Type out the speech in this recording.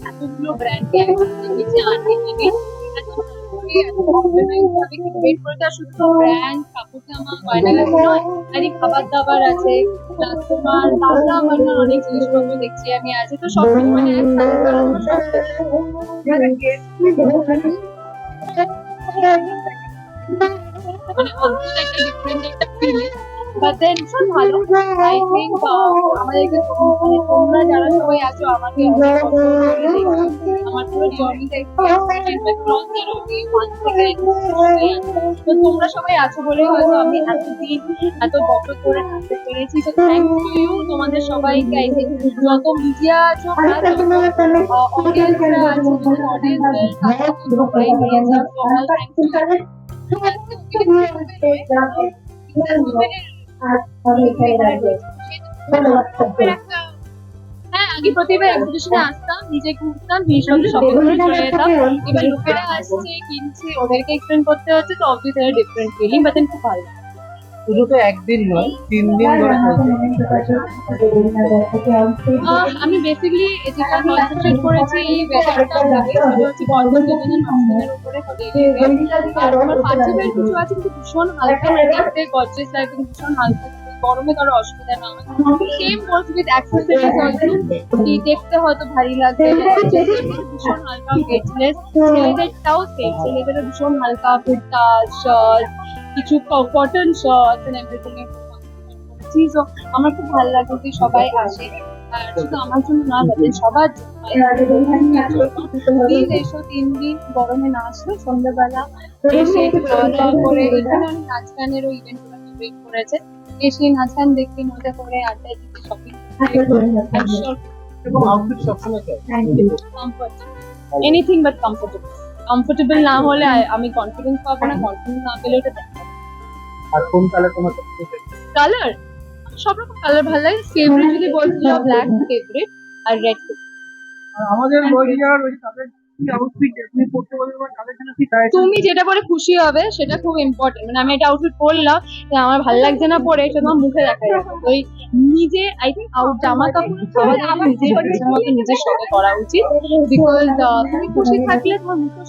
এতগুলো ব্র্যান্ডকে একসাথে নিচে আনতে গাটি খাবার দাবার আছে তোমার অনেক জিনিসপত্র দেখছি আমি আছে, তো সব বাট দেন ভীষণ ভালো। আই থিঙ্ক আমাদেরকে তোমরা যারা সবাই আছো আমাকে করে। আমার পুরো জার্নিটা তো তোমরা সবাই আছো বলেই হয়তো আমি এতদিন এত বছর ধরে থাকতে পেরেছি। তো থ্যাংক ইউ তোমাদের সবাইকে। আই থিঙ্ক যত মিডিয়া আছো অডিয়েন্সরা আছে অডিয়েন্সের কাছে সবাই নিয়ে যাও থ্যাংক ইউ হ্যাঁ আগে প্রতিবার এক্সিবিশনে আসতাম নিজে ঘুরতাম ভীষণ চলে যেতাম। এবার লোকেরা আসছে কিনছে ওদেরকে এক্সপ্লেন করতে হচ্ছে তো অবভিয়াসলি ডিফারেন্ট ফিলিং বাট খুব ভালো একদিন নয়, তিন দিন ধরে আমি বেসিক্যালি কনসেন্ট্রেট করেছি, এই সেটা হচ্ছে মাসিনের উপরে আমার কিছু আছে, কিন্তু ভীষণ হালকা গর্জেস ভীষণ হালকা। গরমে কারও অসুবিধা না সেম দেখতে হয়তো ভারী ভীষণ হালকা ভীষণ হালকা কুর্তা শার্ট কিছু কটন শার্ট এন্ড এভরিথিং আমার খুব ভালো লাগে যে সবাই আসে। আর শুধু আমার জন্য না তাদের সবার জন্য এসো তিন দিন গরমে না আসো সন্ধ্যাবেলা এসে খাওয়া দাওয়া করে এখানে অনেক নাচ গানেরও ইভেন্ট করেছে। এসে নাচ গান দেখে মজা করে আড্ডা দিতে shopping anything but comfortable comfortable না হলে আমি কনফিডেন্স পাবো না কনফিডেন্স না পেলে ওটা আর কোন কালার তোমার সবথেকে কালার সব রকম কালার ভালো লাগে। ফেভারিট যদি বলতে চাও ব্ল্যাক ফেভারিট আর রেড আর আমাদের মহিলার ওই তাদের তুমি যেটা পরে খুশি হবে সেটা খুব ইম্পর্টেন্ট মানে আমি এটা আউটফিট পরলাম আমার ভালো লাগছে না পরে সেটা তোমার মুখে দেখা যাবে। তো ওই নিজে আই থিঙ্ক আউট জামা কাপড় খাওয়া দাওয়া নিজের মতো নিজের সাথে করা উচিত। বিকজ তুমি খুশি থাকলে তোমার মুখে